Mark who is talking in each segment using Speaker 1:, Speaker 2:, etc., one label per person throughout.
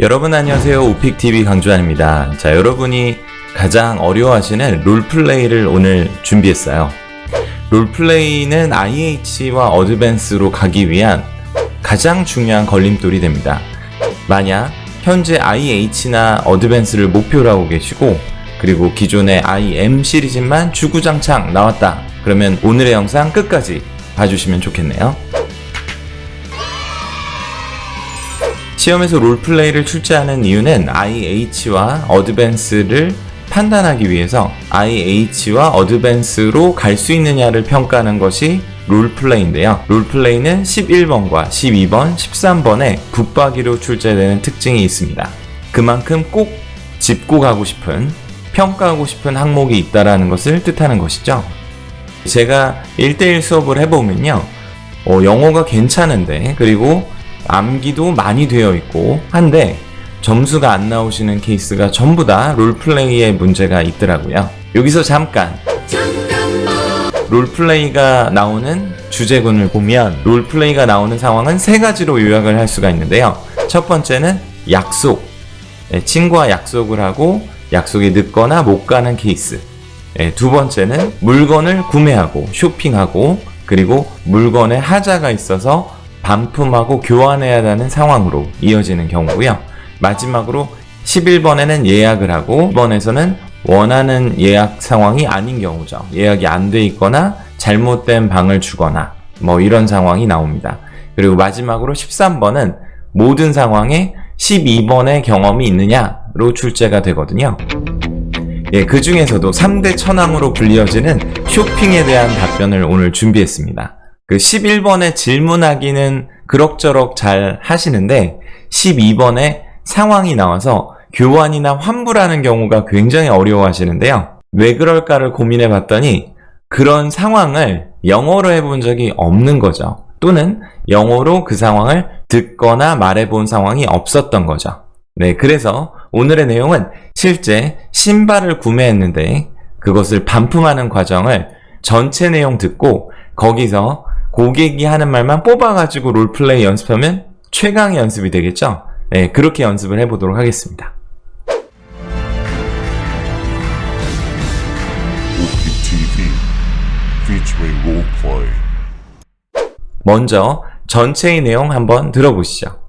Speaker 1: 여러분 안녕하세요. 오픽TV 강주환입니다. 자, 여러분이 가장 어려워하시는 롤플레이를 오늘 준비했어요. 롤플레이는 IH와 어드밴스로 가기 위한 가장 중요한 걸림돌이 됩니다. 만약 현재 IH나 어드밴스를 목표로 하고 계시고 그리고 기존의 IM 시리즈만 주구장창 나왔다. 그러면 오늘의 영상 끝까지 봐주시면 좋겠네요. 시험에서 롤플레이를 출제하는 이유는 IH와 어드밴스를 판단하기 위해서 IH와 어드밴스로 갈 수 있느냐를 평가하는 것이 롤플레이인데요. 롤플레이는 11번과 12번, 13번에 붙박이로 출제되는 특징이 있습니다. 그만큼 꼭 짚고 가고 싶은, 평가하고 싶은 항목이 있다라는 것을 뜻하는 것이죠. 제가 1대1 수업을 해보면요. 어, 영어가 괜찮은데, 그리고 암기도 많이 되어 있고 한데 점수가 안 나오시는 케이스가 전부 다 롤플레이에 문제가 있더라고요. 여기서 잠깐 롤플레이가 나오는 주제군을 보면 롤플레이가 나오는 상황은 세 가지로 요약을 할 수가 있는데요. 첫 번째는 약속. 예, 친구와 약속을 하고 약속이 늦거나 못 가는 케이스. 예, 두 번째는 물건을 구매하고 쇼핑하고 그리고 물건에 하자가 있어서 반품하고 교환해야 하는 상황으로 이어지는 경우고요. 마지막으로 11번에는 예약을 하고 2번에서는 원하는 예약 상황이 아닌 경우죠. 예약이 안 돼 있거나 잘못된 방을 주거나 뭐 이런 상황이 나옵니다. 그리고 마지막으로 13번은 모든 상황에 12번의 경험이 있느냐로 출제가 되거든요. 예, 그 중에서도 3대 천왕으로 불리어지는 쇼핑에 대한 답변을 오늘 준비했습니다. 그 11번에 질문하기는 그럭저럭 잘 하시는데 12번에 상황이 나와서 교환이나 환불하는 경우가 굉장히 어려워 하시는데요. 왜 그럴까를 고민해 봤더니 그런 상황을 영어로 해본 적이 없는 거죠. 또는 영어로 그 상황을 듣거나 말해본 상황이 없었던 거죠. 네, 그래서 오늘의 내용은 실제 신발을 구매했는데 그것을 반품하는 과정을 전체 내용 듣고 거기서 고객이 하는 말만 뽑아가지고 롤플레이 연습하면 최강의 연습이 되겠죠? 네, 그렇게 연습을 해보도록 하겠습니다. 먼저 전체의 내용 한번 들어보시죠.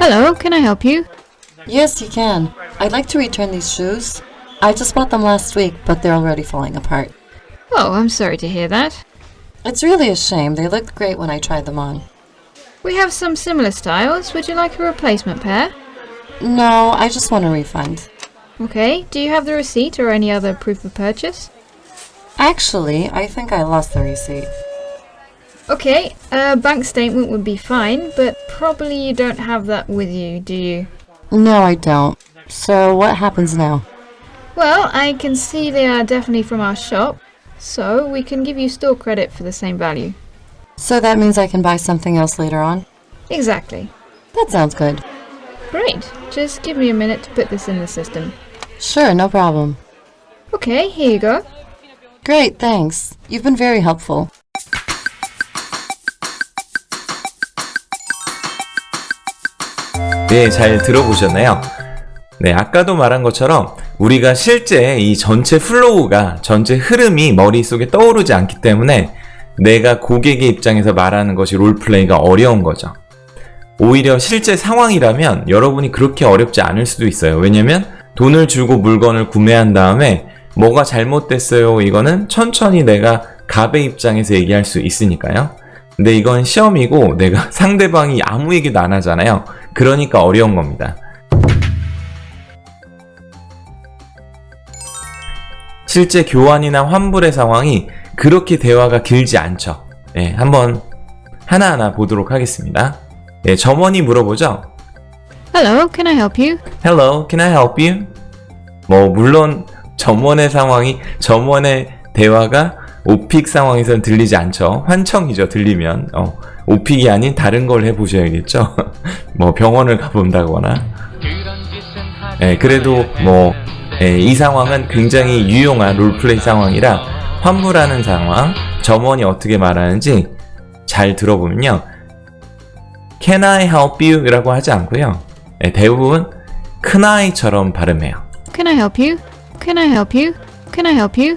Speaker 2: Hello, can I help you?
Speaker 3: Yes, you can. I'd like to return these shoes. I just bought them last week, but they're already falling apart.
Speaker 2: Oh, I'm sorry to hear that.
Speaker 3: It's really a shame. They looked great when I tried them on.
Speaker 2: We have some similar styles. Would you like a replacement pair?
Speaker 3: No, I just want a refund.
Speaker 2: Okay, do you have the receipt or any other proof of purchase?
Speaker 3: Actually, I think I lost the receipt.
Speaker 2: Okay, a bank statement would be fine, but probably you don't have that with you, do you?
Speaker 3: No, I don't. So, what happens now?
Speaker 2: Well, I can see they are definitely from our shop, so we can give you store credit for the same value.
Speaker 3: So that means I can buy something else later on?
Speaker 2: Exactly.
Speaker 3: That sounds good.
Speaker 2: Great, just give me a minute to put this in the system.
Speaker 3: Sure, no problem.
Speaker 2: Okay, here you go.
Speaker 3: Great, thanks. You've been very helpful.
Speaker 1: 네, 잘 들어보셨나요? 네, 아까도 말한 것처럼 우리가 실제 이 전체 플로우가, 전체 흐름이 머릿속에 떠오르지 않기 때문에 내가 고객의 입장에서 말하는 것이 롤플레이가 어려운 거죠. 오히려 실제 상황이라면 여러분이 그렇게 어렵지 않을 수도 있어요. 왜냐면 돈을 주고 물건을 구매한 다음에 뭐가 잘못됐어요. 이거는 천천히 내가 갑의 입장에서 얘기할 수 있으니까요. 근데 이건 시험이고 내가 상대방이 아무 얘기도 안 하잖아요. 그러니까 어려운 겁니다. 실제 교환이나 환불의 상황이 그렇게 대화가 길지 않죠. 네, 한번 하나하나 보도록 하겠습니다. 네, 점원이 물어보죠.
Speaker 2: Hello, can I help you?
Speaker 1: Hello, can I help you? 뭐 물론 점원의 상황이 점원의 대화가 오픽 상황에선 들리지 않죠. 환청이죠. 들리면 어, 오픽이 아닌 다른 걸 해보셔야겠죠. 뭐 병원을 가본다거나. 예, 그래도 뭐 이 상황은 굉장히 유용한 롤플레이 상황이라 환불하는 상황, 점원이 어떻게 말하는지 잘 들어보면요. Can I help you? 이라고 하지 않고요. 네, 대부분 큰 아이처럼 발음해요.
Speaker 2: Can I help you? Can I help you? Can I help you?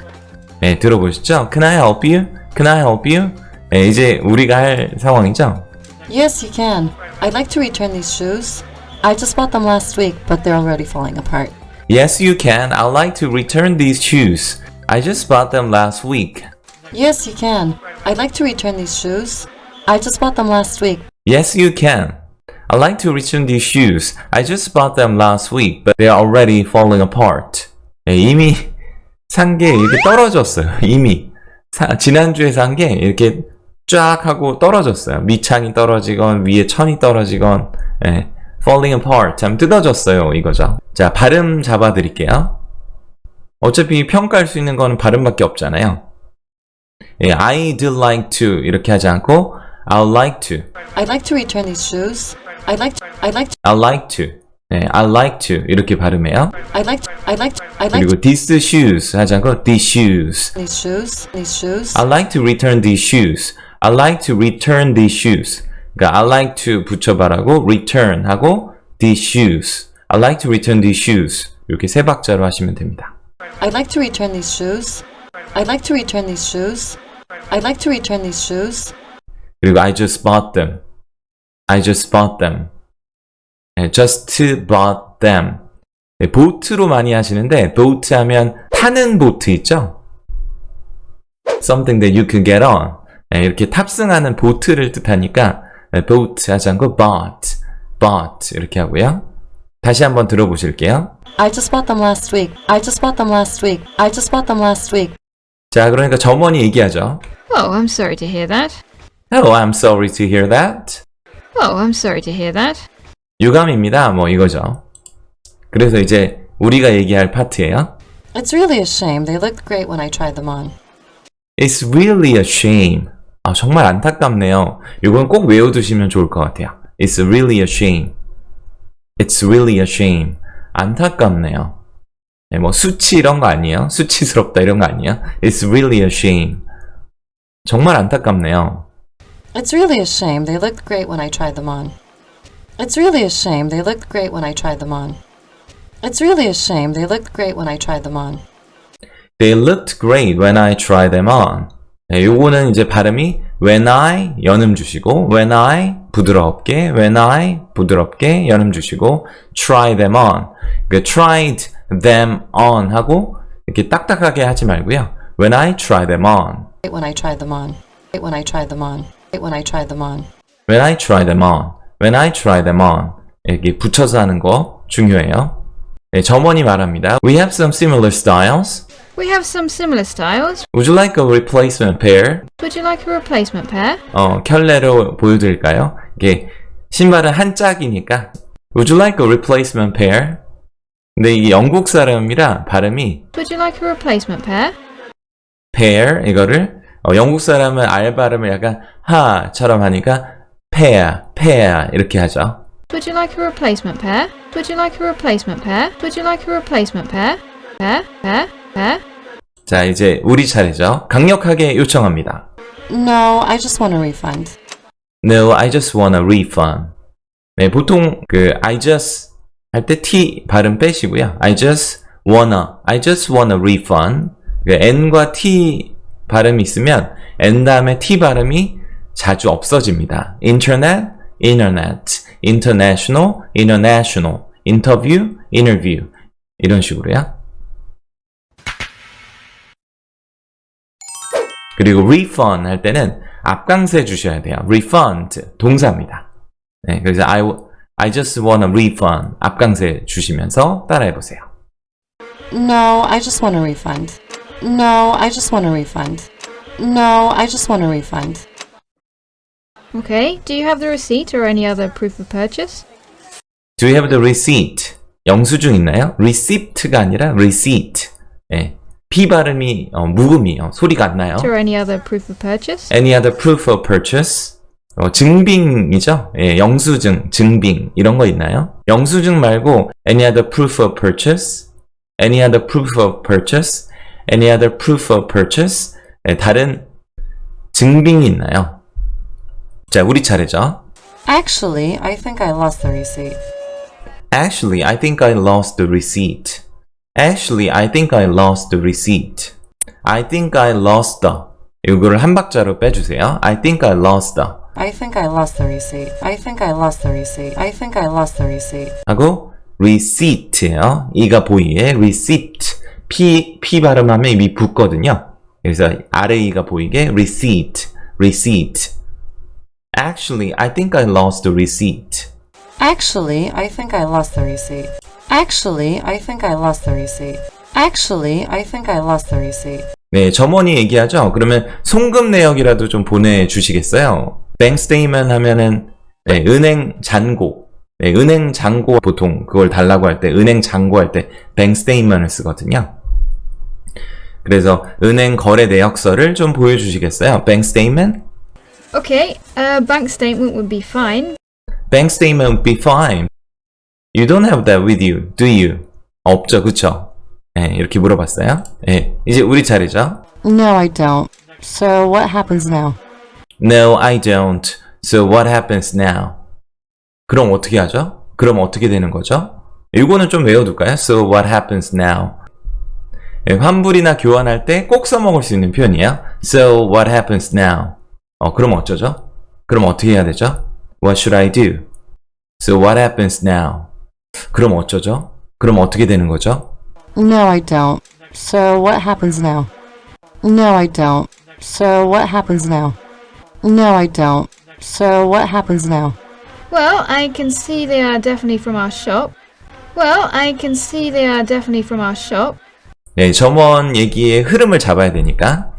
Speaker 1: 네, 들어보시죠? Can I help you? Can I help you? 네, 이제 우리가 할 상황이죠?
Speaker 3: Yes, you can. I'd like to return these shoes. I just bought them last week, but they're already falling apart.
Speaker 1: Yes, you can. I'd like to return these shoes. I just bought them last week.
Speaker 3: Yes, you can. I'd like to return these shoes. I just bought them last week.
Speaker 1: Yes, you can. I'd like to return these shoes. I just bought them last week, but they're already falling apart. 네, 이미 산 게 이렇게 떨어졌어요. 이미. 사- 지난주에 산 게 이렇게 쫙 하고 떨어졌어요. 밑창이 떨어지건 위에 천이 떨어지건 예, Falling apart. 참 뜯어졌어요. 이거죠. 자, 발음 잡아 드릴게요. 어차피 평가할 수 있는 거는 발음밖에 없잖아요. 예, I'd like to 이렇게 하지 않고 I'd like to
Speaker 3: I'd like to return these shoes. I'd like to, I'd like to,
Speaker 1: I like to. 네, I like to 이렇게 발음해요.
Speaker 3: I'd like to, I'd like to, I'd like to
Speaker 1: 그리고 these shoes 하지 않고 these shoes.
Speaker 3: these shoes, these shoes.
Speaker 1: I like to return these shoes. I like to return these shoes. 그러니까 I like to 붙여봐라고 return 하고 these shoes. I like to return these shoes. 이렇게 세 박자로 하시면 됩니다.
Speaker 3: I'd like to return these shoes. I'd like to return these shoes. I'd like to return these shoes.
Speaker 1: 그리고 I just bought them. I just bought them. 네, just bought them. 네, 보트로 많이 하시는데 보트 하면 타는 보트 있죠? Something that you can get on. 네, 이렇게 탑승하는 보트를 뜻하니까 네, boat 하지 않고 bought, bought 이렇게 하고요. 다시 한번 들어보실게요.
Speaker 3: I just bought them last week. I just bought them last week. I just bought them last week.
Speaker 1: 자, 그러니까 점원이 얘기하죠.
Speaker 2: Oh, I'm sorry to hear that.
Speaker 1: Oh, I'm sorry to hear that.
Speaker 2: Oh, I'm sorry to hear that.
Speaker 1: 유감입니다. 뭐 이거죠. 그래서 이제 우리가 얘기할 파트예요.
Speaker 3: It's really a shame. They looked great when I tried them on.
Speaker 1: It's really a shame. 아, 정말 안타깝네요. 이건 꼭 외워두시면 좋을 것 같아요. It's really a shame. It's really a shame. 안타깝네요. 네, 뭐 수치 이런 거 아니에요? 수치스럽다 이런 거 아니에요? It's really a shame. 정말 안타깝네요.
Speaker 3: It's really a shame. They looked great when I tried them on. It's really a shame. They looked great when I tried them on. It's really a shame. They looked great when I tried them on.
Speaker 1: They looked great when I tried them on. 네, 요거는 이제 발음이 when I 연음 주시고 when I 부드럽게 when I 부드럽게 연음 주시고 try them on. 그 tried them on 하고 이렇게 딱딱하게 하지 말고요. when I try them on.
Speaker 3: When I tried them on. When I tried them on. When I tried them on.
Speaker 1: when I try them on. when I try them on. 이렇게 붙여서 하는 거 중요해요. 네, 점원이 말합니다. We have some similar styles.
Speaker 2: We have some similar styles.
Speaker 1: Would you like a replacement pair?
Speaker 2: Would you like a replacement pair?
Speaker 1: 어, 켤레로 보여드릴까요? 이게 신발은 한 짝이니까 Would you like a replacement pair? 근데 이게 영국 사람이라 발음이
Speaker 2: Would you like a replacement pair?
Speaker 1: pair 이거를 어, 영국 사람은 알 발음을 약간 하처럼 하니까 pair, pair 이렇게 하죠.
Speaker 2: Would you like a replacement pair? Would you like a replacement pair? Would you like a replacement pair? Pair? Pair? Pair?
Speaker 1: 자 이제 우리 차례죠. 강력하게 요청합니다.
Speaker 3: No, I just want a refund.
Speaker 1: No, I just want a refund. 네, 보통 그 I just 할 때 T 발음 빼시고요. I just wanna, I just want a refund. 그 N과 T 발음이 있으면 N 다음에 T 발음이 자주 없어집니다. Internet, Internet, International, International, Interview, Interview 이런 식으로요. 그리고 refund 할 때는 앞강세 주셔야 돼요. refund 동사입니다. 네, 그래서 I, I just want a refund 앞강세 주시면서 따라해 보세요.
Speaker 3: No, I just want a refund. No, I just want a refund. No, I just want a refund.
Speaker 2: Okay, do you have the receipt or any other proof of purchase?
Speaker 1: Do you have the receipt? 영수증 있나요? receipt가 아니라 receipt. 네, P 발음이 어, 묵음이요. 소리가 안 나요.
Speaker 2: Or any other proof of purchase?
Speaker 1: Any other proof of purchase? 어, 증빙이죠? 예, 영수증, 증빙 이런 거 있나요? 영수증 말고 any other proof of purchase? Any other proof of purchase? Any other proof of purchase? 예, 다른 증빙이 있나요? 자, 우리 차례죠.
Speaker 3: Actually, I think I lost the receipt.
Speaker 1: Actually, I think I lost the receipt. Actually, I think I lost the receipt. I think I lost the. 이거를 한 박자로 빼주세요. I think I lost the.
Speaker 3: I think I lost the receipt. I think I lost the receipt. I think I lost the receipt.
Speaker 1: 하고 receipt예요. 이가 보이에 receipt. p p 발음하면 입이 붙거든요. 그래서 아래 이가 보이게 receipt, receipt. Actually, I think I lost the receipt.
Speaker 3: Actually, I think I lost the receipt. Actually, I think I lost the receipt. Actually, I think I lost the receipt.
Speaker 1: 네, 점원이 얘기하죠. 그러면 송금 내역이라도 좀 보내주시겠어요? bank statement 하면은 네, 은행 잔고. 네, 은행 잔고 보통 그걸 달라고 할 때 은행 잔고 할 때 bank statement을 쓰거든요. 그래서 은행 거래 내역서를 좀 보여주시겠어요? bank statement?
Speaker 2: Okay, a bank statement would be fine.
Speaker 1: bank statement would be fine. You don't have that with you, do you? 없죠, 그쵸? 네, 이렇게 물어봤어요. 네, 이제 우리 차례죠.
Speaker 3: No, I don't. So, what happens now?
Speaker 1: No, I don't. So what happens now? 그럼 어떻게 하죠? 그럼 어떻게 되는 거죠? 이거는 좀 외워둘까요? So what happens now? 예, 환불이나 교환할 때 꼭 써먹을 수 있는 표현이에요. So what happens now? 어, 그럼 어쩌죠? 그럼 어떻게 해야 되죠? What should I do? So what happens now? 그럼 어쩌죠? 그럼 어떻게 되는 거죠?
Speaker 3: No, I don't. So, what happens now? No, I don't. So, what happens now? No, I don't. So, what happens now?
Speaker 2: Well, I can see they are definitely from our shop. Well, I can see they are definitely from our shop.
Speaker 1: 예, 점원 얘기의 흐름을 잡아야 되니까.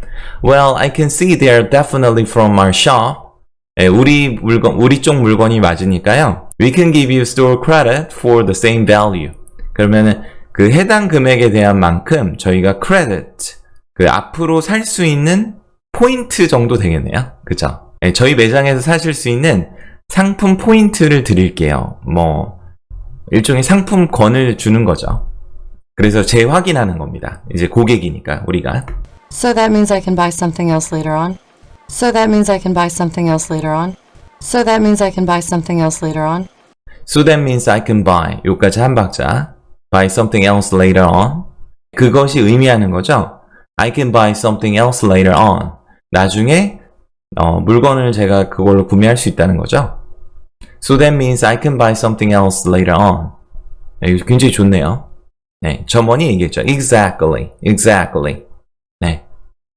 Speaker 1: Well, I can see they are definitely from our shop. 예, 우리 물건, 우리 쪽 물건이 맞으니까요. We can give you store credit for the same value. 그러면은 그 해당 금액에 대한 만큼 저희가 credit, 그 앞으로 살 수 있는 포인트 정도 되겠네요. 그죠? 예, 저희 매장에서 사실 수 있는 상품 포인트를 드릴게요. 뭐, 일종의 상품권을 주는 거죠. 그래서 재확인하는 겁니다. 이제 고객이니까 우리가
Speaker 3: So, that means I can buy something else later on? So, that means I can buy something else later on? So, that means I can buy something else later on?
Speaker 1: So that means I can buy 요까지 한 박자 buy something else later on 그것이 의미하는 거죠. I can buy something else later on 나중에 어, 물건을 제가 그걸로 구매할 수 있다는 거죠. So that means I can buy something else later on 네, 굉장히 좋네요. 네, 점원이 얘기했죠. Exactly, exactly. 네,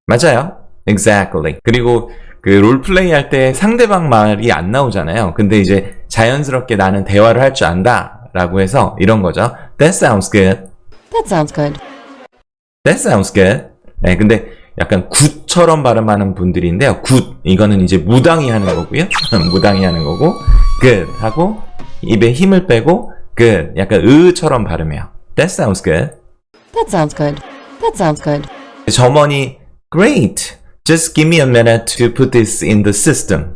Speaker 1: 맞아요. Exactly. 그리고 그 롤플레이 할 때 상대방 말이 안 나오잖아요. 근데 이제 자연스럽게 나는 대화를 할 줄 안다. 라고 해서 이런 거죠. That sounds good.
Speaker 3: That sounds good.
Speaker 1: That sounds good. 네, 근데 약간 굿처럼 발음하는 분들인데요. 굿. 이거는 이제 무당이 하는 거고요. 무당이 하는 거고. good 하고 입에 힘을 빼고 good. 약간 으처럼 발음해요. That sounds good.
Speaker 3: That sounds good. That sounds good.
Speaker 1: 점원이 great. Just give me a minute to put this in the system.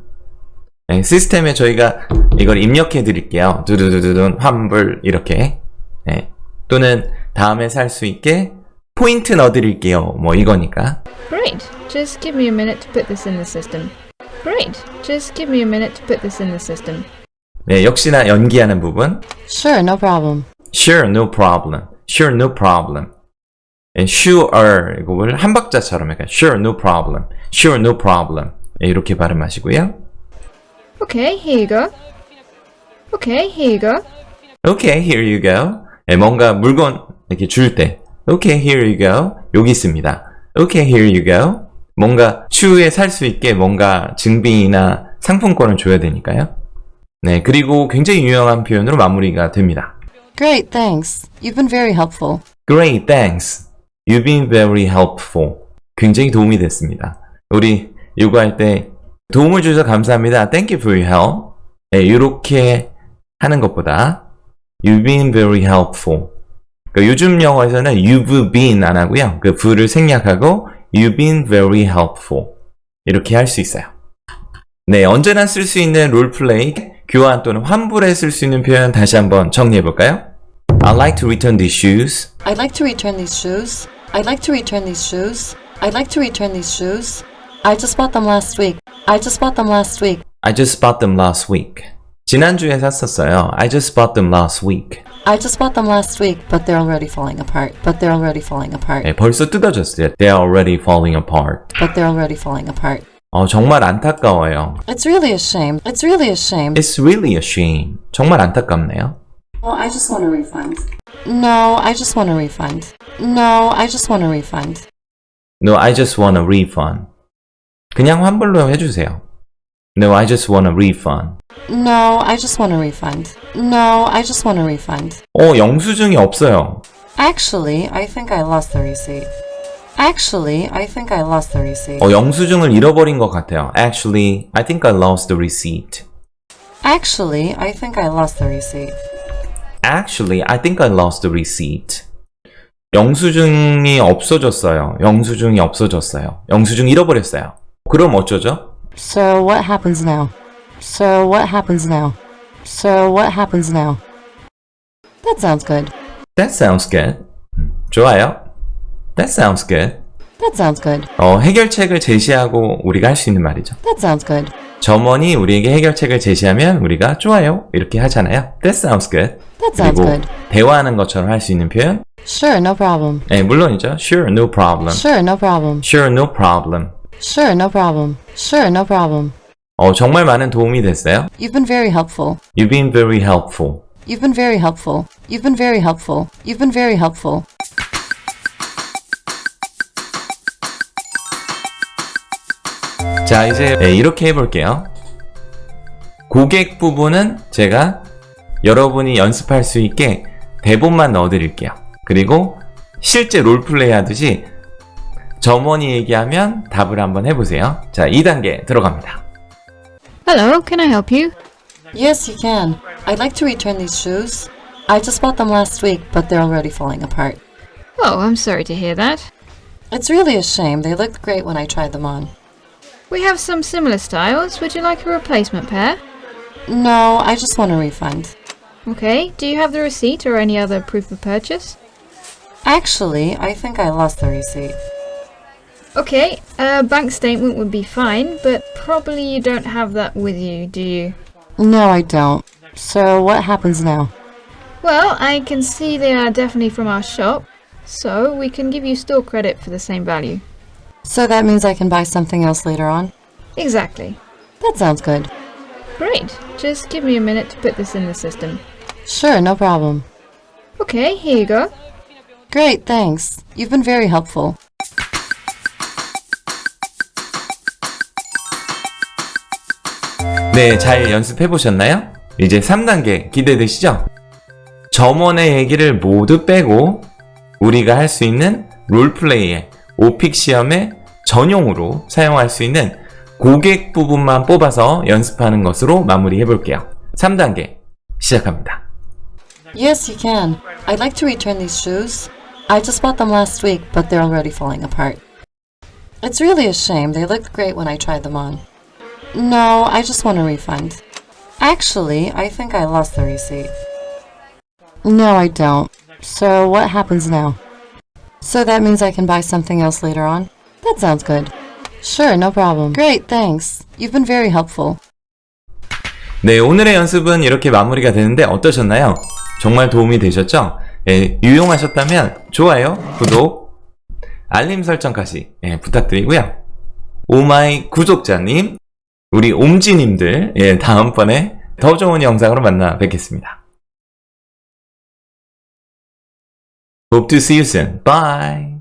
Speaker 1: 네, 시스템에 저희가 이걸 입력해 드릴게요. 두두두두둔 환불 이렇게. 네. 또는 다음에 살 수 있게 포인트 넣어 드릴게요. 뭐 이거니까.
Speaker 2: Great. Just give me a minute to put this in the system. Great. Just give me a minute to put this in the system.
Speaker 1: 네, 역시나 연기하는 부분.
Speaker 3: Sure, no problem.
Speaker 1: Sure, no problem. Sure, no problem. 네, sure 이걸 한 박자처럼 약간 sure, no problem. Sure, no problem. 네, 이렇게 발음하시고요.
Speaker 2: Okay, here you go. Okay, here you go.
Speaker 1: Okay, here you go. 네, 뭔가 물건 이렇게 줄 때, Okay, here you go. 여기 있습니다. Okay, here you go. 뭔가 추후에 살 수 있게 뭔가 증빙이나 상품권을 줘야 되니까요. 네, 그리고 굉장히 유용한 표현으로 마무리가 됩니다.
Speaker 3: Great, thanks. You've been very helpful.
Speaker 1: Great, thanks. You've been very helpful. 굉장히 도움이 됐습니다. 우리 요구할 때 도움을 주셔서 감사합니다. Thank you for your help. 네, 이렇게 하는 것보다 You've been very helpful. 그러니까 요즘 영어에서는 You've been 안 하고요. 그 부를 생략하고 You've been very helpful. 이렇게 할 수 있어요. 네, 언제나 쓸 수 있는 롤플레이, 교환 또는 환불에 쓸 수 있는 표현 다시 한번 정리해 볼까요? I'd like to return these shoes.
Speaker 3: I'd like to return these shoes. I'd like to return these shoes. I'd like to return these shoes. I just bought them last week. I just bought them last week.
Speaker 1: I just bought them last week. 지난주에 샀었어요. I just bought them last week.
Speaker 3: I just bought them last week, but they're already falling apart. But they're already falling apart.
Speaker 1: 네, 벌써 뜯어졌어요. They're already falling apart.
Speaker 3: But they're already falling apart.
Speaker 1: 어, 정말 안타까워요.
Speaker 3: It's really a shame. It's really a shame.
Speaker 1: It's really a shame. 정말 안타깝네요.
Speaker 3: Well, I just want a refund. No, I just want a refund. No, I just want a refund.
Speaker 1: No, I just want a refund. 그냥 환불로 해주세요. No, I just want a refund.
Speaker 3: No, I just want a refund. No, I just want a refund.
Speaker 1: 어, 영수증이 없어요.
Speaker 3: Actually, I think I lost the receipt. Actually, I think I lost the receipt.
Speaker 1: 어, 영수증을 잃어버린 것 같아요. Actually, I think I lost the receipt.
Speaker 3: Actually, I think I lost the receipt.
Speaker 1: Actually, I think I lost the receipt. 영수증이 없어졌어요. 영수증이 없어졌어요. 영수증 잃어버렸어요. 그럼 어쩌죠?
Speaker 3: So what happens now? So what happens now? So what happens now? That sounds good.
Speaker 1: That sounds good. 음, 좋아요. That sounds good.
Speaker 3: That sounds good.
Speaker 1: 어, 해결책을 제시하고 우리가 할 수 있는 말이죠.
Speaker 3: That sounds good.
Speaker 1: 점원이 우리에게 해결책을 제시하면 우리가 좋아요. 이렇게 하잖아요. That sounds good.
Speaker 3: That sounds
Speaker 1: 그리고
Speaker 3: good.
Speaker 1: 대화하는 것처럼 할 수 있는 표현.
Speaker 3: Sure, no problem.
Speaker 1: 네, 물론이죠. Sure, no problem.
Speaker 3: Sure, no problem.
Speaker 1: Sure, no problem.
Speaker 3: Sure, no problem. Sure, no problem.
Speaker 1: 어, 정말 많은 도움이 됐어요.
Speaker 3: You've been very helpful.
Speaker 1: You've been very helpful.
Speaker 3: You've been very helpful. You've been very helpful. You've been very helpful.
Speaker 1: 자, 이제 네, 이렇게 해볼게요. 고객 부분은 제가 여러분이 연습할 수 있게 대본만 넣어드릴게요. 그리고 실제 롤플레이 하듯이 점원이 얘기하면 답을 한번 해보세요. 자, 2단계 들어갑니다.
Speaker 2: Hello, can I help you?
Speaker 3: Yes, you can. I'd like to return these shoes. I just bought them last week, but they're already falling apart.
Speaker 2: Oh, I'm sorry to hear that.
Speaker 3: It's really a shame. They looked great when I tried them on.
Speaker 2: We have some similar styles. Would you like a replacement pair?
Speaker 3: No, I just want a refund.
Speaker 2: Okay, do you have the receipt or any other proof of purchase?
Speaker 3: Actually, I think I lost the receipt.
Speaker 2: Okay, a bank statement would be fine, but probably you don't have that with you, do you?
Speaker 3: No, I don't. So what happens now?
Speaker 2: Well, I can see they are definitely from our shop, so we can give you store credit for the same value.
Speaker 3: So that means I can buy something else later on?
Speaker 2: Exactly.
Speaker 3: That sounds good.
Speaker 2: Great. Just give me a minute to put this in the system.
Speaker 3: Sure, no problem.
Speaker 2: Okay, here you go.
Speaker 3: Great, thanks. You've been very helpful.
Speaker 1: 네, 잘 연습해 보셨나요? 이제 3단계 기대되시죠? 점원의 얘기를 모두 빼고 우리가 할 수 있는 롤플레이에 오픽 시험에 전용으로 사용할 수 있는 고객 부분만 뽑아서 연습하는 것으로 마무리해 볼게요. 3단계 시작합니다.
Speaker 3: Yes, you can. I'd like to return these shoes. I just bought them last week, but they're already falling apart. It's really a shame. They looked great when I tried them on. No, I just want a refund. Actually, I think I lost the receipt. No, I don't. So what happens now? So that means I can buy something else later on? That sounds good. Sure, no problem. Great, thanks. You've been very helpful.
Speaker 1: 네, 오늘의 연습은 이렇게 마무리가 되는데 어떠셨나요? 정말 도움이 되셨죠? 예, 유용하셨다면 좋아요, 구독, 알림 설정까지 예, 부탁드리고요. 오마이 구독자님, 우리 옴지님들 예, 다음번에 더 좋은 영상으로 만나 뵙겠습니다. Hope to see you soon. Bye.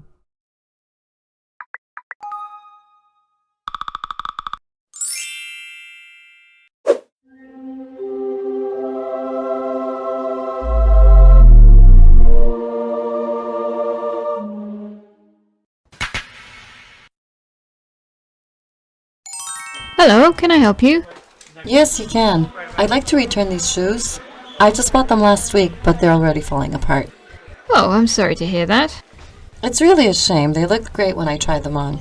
Speaker 2: Hello, can I help you?
Speaker 3: Yes, you can. I'd like to return these shoes. I just bought them last week, but they're already falling apart.
Speaker 2: Oh, I'm sorry to hear that.
Speaker 3: It's really a shame. They looked great when I tried them on.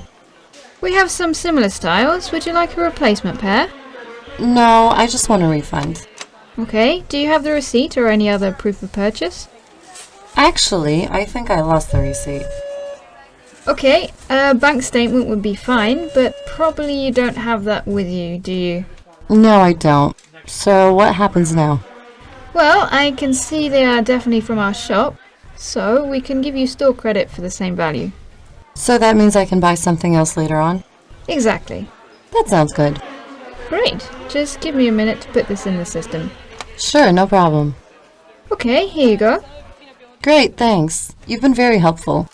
Speaker 2: We have some similar styles. Would you like a replacement pair?
Speaker 3: No, I just want a refund.
Speaker 2: Okay, do you have the receipt or any other proof of purchase?
Speaker 3: Actually, I think I lost the receipt.
Speaker 2: Okay, a bank statement would be fine, but probably you don't have that with you, do you?
Speaker 3: No, I don't. So what happens now?
Speaker 2: Well, I can see they are definitely from our shop, so we can give you store credit for the same value.
Speaker 3: So that means I can buy something else later on?
Speaker 2: Exactly.
Speaker 3: That sounds good.
Speaker 2: Great. Just give me a minute to put this in the system.
Speaker 3: Sure, no problem.
Speaker 2: Okay, here you go.
Speaker 3: Great, thanks. You've been very helpful.